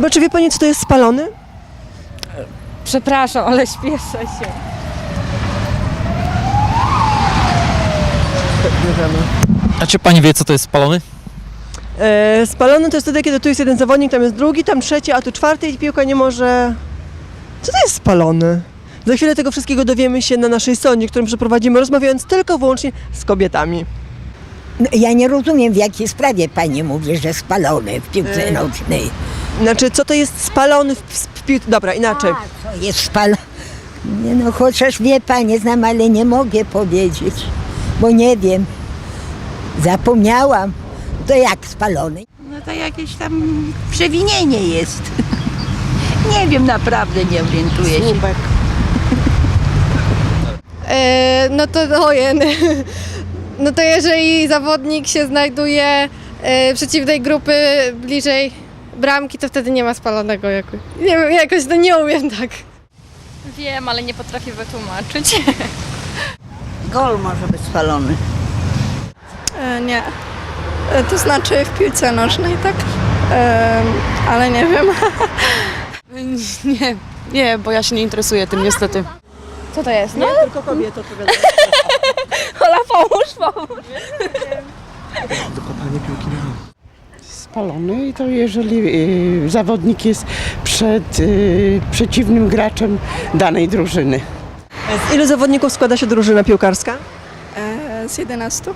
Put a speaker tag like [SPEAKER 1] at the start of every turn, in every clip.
[SPEAKER 1] bo czy wie pani, co to jest spalony?
[SPEAKER 2] Przepraszam, ale śpieszę się.
[SPEAKER 3] A czy pani wie, co to jest spalony?
[SPEAKER 1] E, spalony to jest wtedy, kiedy tu jest jeden zawodnik, tam jest drugi, tam trzeci, a tu czwarty i piłka nie może... Co to jest spalony? Za chwilę tego wszystkiego dowiemy się na naszej sądzie, którą przeprowadzimy, rozmawiając tylko wyłącznie z kobietami.
[SPEAKER 4] No, Ja nie rozumiem, w jakiej sprawie pani mówi, że spalony w piłce
[SPEAKER 1] Ej.
[SPEAKER 4] nożnej.
[SPEAKER 1] Znaczy, co to jest spalony w, w. Dobra, inaczej.
[SPEAKER 4] Co jest spalony? Nie no, chociaż wie pani, znam, ale nie mogę powiedzieć, bo nie wiem. Zapomniałam. To jak spalony?
[SPEAKER 5] No to jakieś tam przewinienie jest. Nie wiem, naprawdę nie orientuję się.
[SPEAKER 6] E, no to ojen. No to jeżeli zawodnik się znajduje e, przeciwnej grupy bliżej bramki, to wtedy nie ma spalonego jakoś. Nie wiem, jakoś to nie umiem tak.
[SPEAKER 2] Wiem, ale nie potrafię wytłumaczyć.
[SPEAKER 5] Gol może być spalony.
[SPEAKER 7] E, nie. E, to znaczy w piłce nożnej, tak? E, ale nie wiem.
[SPEAKER 8] Nie, nie, bo ja się nie interesuję tym niestety.
[SPEAKER 2] Co to jest?
[SPEAKER 1] Nie, tylko kobiety odpowiadają.
[SPEAKER 2] Ola, pomóż, pomóż.
[SPEAKER 9] Spalony i to jeżeli y, zawodnik jest przed y, przeciwnym graczem danej drużyny.
[SPEAKER 1] Z ilu zawodników składa się drużyna piłkarska?
[SPEAKER 7] E, z 11.
[SPEAKER 5] O,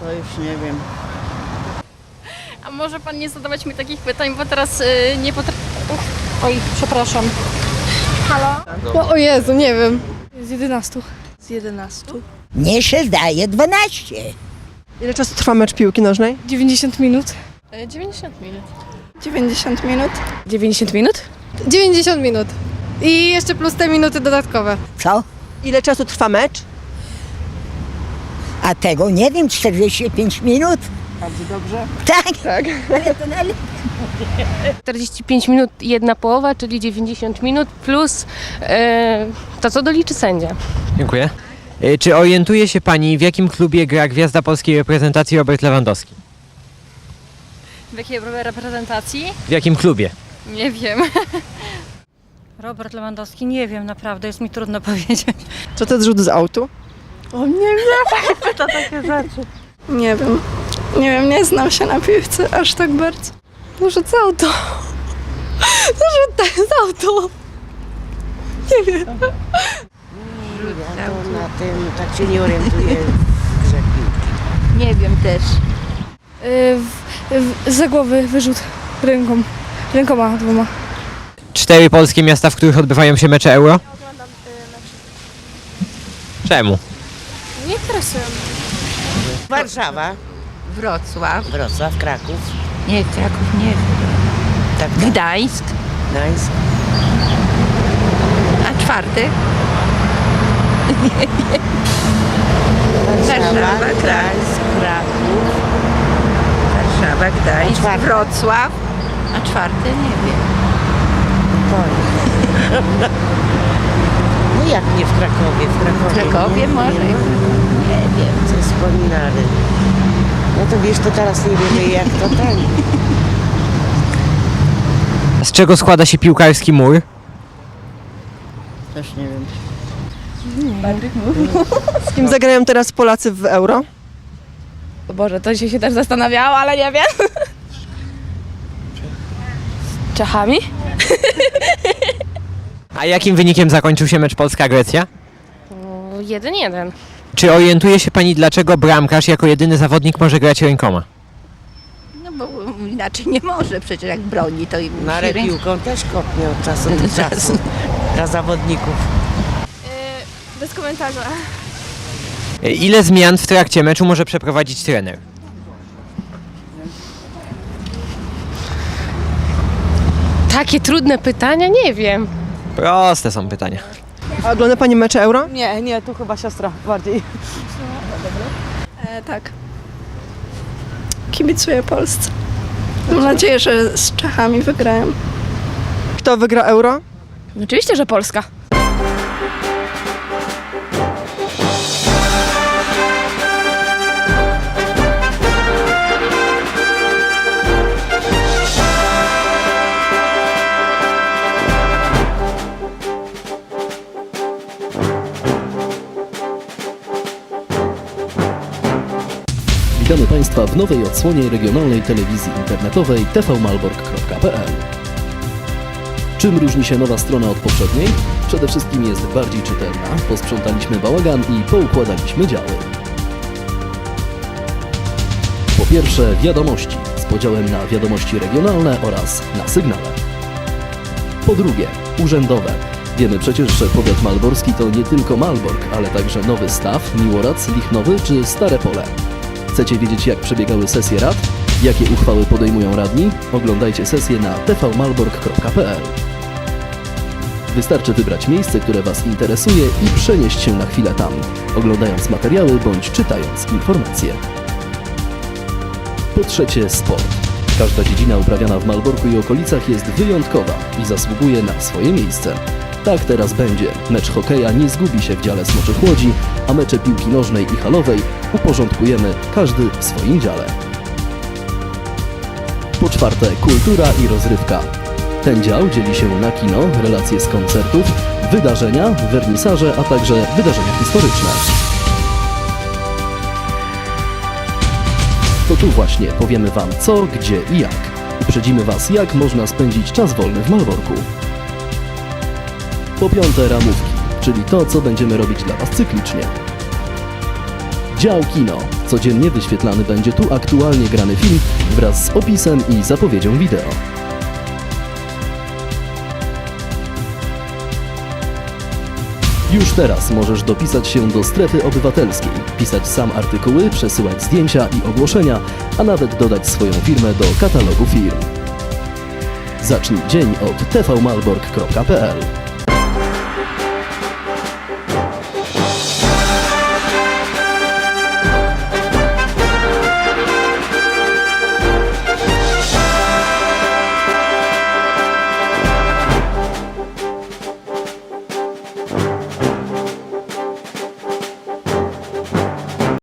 [SPEAKER 5] to już nie wiem.
[SPEAKER 2] A może pan nie zadawać mi takich pytań, bo teraz y, nie potrafię... Oj, przepraszam. Halo?
[SPEAKER 6] No, o Jezu, nie wiem.
[SPEAKER 7] Z 11. Z 11.
[SPEAKER 4] Nie się zdaje 12.
[SPEAKER 1] Ile czasu trwa mecz piłki nożnej?
[SPEAKER 7] 90 minut.
[SPEAKER 2] 90 minut.
[SPEAKER 7] 90 minut.
[SPEAKER 8] 90 minut?
[SPEAKER 6] 90 minut. I jeszcze plus te minuty dodatkowe.
[SPEAKER 4] Co?
[SPEAKER 1] Ile czasu trwa mecz?
[SPEAKER 4] A tego nie wiem, 45 minut? Bardzo dobrze. Tak? Tak. Ale to nale-
[SPEAKER 2] 45 minut jedna połowa, czyli 90 minut plus e, to, co doliczy sędzia.
[SPEAKER 10] Dziękuję. Y, Czy orientuje się Pani, w jakim klubie gra gwiazda polskiej reprezentacji Robert Lewandowski?
[SPEAKER 2] W jakiej reprezentacji?
[SPEAKER 10] W jakim klubie?
[SPEAKER 2] Nie wiem.
[SPEAKER 8] Robert Lewandowski, nie wiem, naprawdę, jest mi trudno powiedzieć.
[SPEAKER 1] Co to jest rzut z autu?
[SPEAKER 7] O, nie wiem. to takie rzeczy. Nie wiem. Nie wiem, nie znam się na piłce aż tak bardzo.
[SPEAKER 6] No rzut z auto. No rzut z auto.
[SPEAKER 5] na tym tak się nie orientuję w grze piłki. Nie wiem też.
[SPEAKER 7] za głowy wyrzut ręką. Rękoma dwoma.
[SPEAKER 10] Cztery polskie miasta, w których odbywają się mecze Euro? Czemu?
[SPEAKER 6] Nie interesują
[SPEAKER 5] Warszawa,
[SPEAKER 11] Wrocław,
[SPEAKER 5] Wrocław, Kraków,
[SPEAKER 11] nie Kraków, nie,
[SPEAKER 5] tak, tak.
[SPEAKER 11] Gdańsk,
[SPEAKER 5] Gdańsk.
[SPEAKER 11] a czwarty
[SPEAKER 5] Warszawa,
[SPEAKER 11] Warszawa,
[SPEAKER 5] Gdańsk, Kraków.
[SPEAKER 11] Warszawa, Gdańsk,
[SPEAKER 5] czwarty?
[SPEAKER 11] Wrocław, a czwarty nie wiem.
[SPEAKER 5] Powiem. No jak nie w Krakowie? W
[SPEAKER 11] W
[SPEAKER 5] Krakowie,
[SPEAKER 11] Krakowie
[SPEAKER 5] nie,
[SPEAKER 11] może,
[SPEAKER 5] Nie,
[SPEAKER 11] nie wiem.
[SPEAKER 5] co wspominali. No to wiesz, to teraz nie wiemy jak to ten.
[SPEAKER 10] Z czego składa się piłkarski mur?
[SPEAKER 5] Też nie wiem.
[SPEAKER 1] Z kim zagrają teraz Polacy w Euro?
[SPEAKER 8] Boże, to się, się też zastanawiałam, ale nie wiem. Z Czechami?
[SPEAKER 10] A jakim wynikiem zakończył się mecz Polska-Grecja?
[SPEAKER 2] O, jeden, jeden.
[SPEAKER 10] Czy orientuje się Pani, dlaczego bramkarz jako jedyny zawodnik może grać rękoma?
[SPEAKER 11] No bo inaczej nie może, przecież jak broni to i
[SPEAKER 5] ale
[SPEAKER 11] musi ręką-
[SPEAKER 5] piłką też kopnie od czasu do czasu dla zawodników.
[SPEAKER 6] Bez komentarza.
[SPEAKER 10] Ile zmian w trakcie meczu może przeprowadzić trener?
[SPEAKER 2] Takie trudne pytania? Nie wiem.
[SPEAKER 10] Proste są pytania.
[SPEAKER 1] A ogląda Pani mecze Euro?
[SPEAKER 8] Nie, nie, tu chyba siostra bardziej.
[SPEAKER 7] E, tak. Kibicuję Polsce. Mam nadzieję, że z Czechami wygrają.
[SPEAKER 1] Kto wygra Euro?
[SPEAKER 8] Oczywiście, że Polska.
[SPEAKER 12] W nowej odsłonie regionalnej telewizji internetowej tvmalbork.pl. Czym różni się nowa strona od poprzedniej? Przede wszystkim jest bardziej czytelna, posprzątaliśmy bałagan i poukładaliśmy działy. Po pierwsze wiadomości z podziałem na wiadomości regionalne oraz na sygnale. Po drugie urzędowe. Wiemy przecież, że powiat malborski to nie tylko Malbork, ale także Nowy Staw, Miłorac, Lichnowy czy Stare Pole. Chcecie wiedzieć jak przebiegały sesje rad? Jakie uchwały podejmują radni? Oglądajcie sesję na tvmalbork.pl Wystarczy wybrać miejsce, które Was interesuje i przenieść się na chwilę tam, oglądając materiały bądź czytając informacje. Po trzecie sport. Każda dziedzina uprawiana w Malborku i okolicach jest wyjątkowa i zasługuje na swoje miejsce. Tak teraz będzie. Mecz hokeja nie zgubi się w dziale Smoczych Łodzi, a mecze piłki nożnej i halowej uporządkujemy każdy w swoim dziale. Po czwarte kultura i rozrywka. Ten dział dzieli się na kino, relacje z koncertów, wydarzenia, wernisaże, a także wydarzenia historyczne. To tu właśnie powiemy Wam co, gdzie i jak. Uprzedzimy Was, jak można spędzić czas wolny w Malborku. Po piąte ramówki, czyli to, co będziemy robić dla Was cyklicznie. Dział kino. Codziennie wyświetlany będzie tu aktualnie grany film wraz z opisem i zapowiedzią wideo. Już teraz możesz dopisać się do strefy obywatelskiej, pisać sam artykuły, przesyłać zdjęcia i ogłoszenia, a nawet dodać swoją firmę do katalogu firm. Zacznij dzień od tvmalbork.pl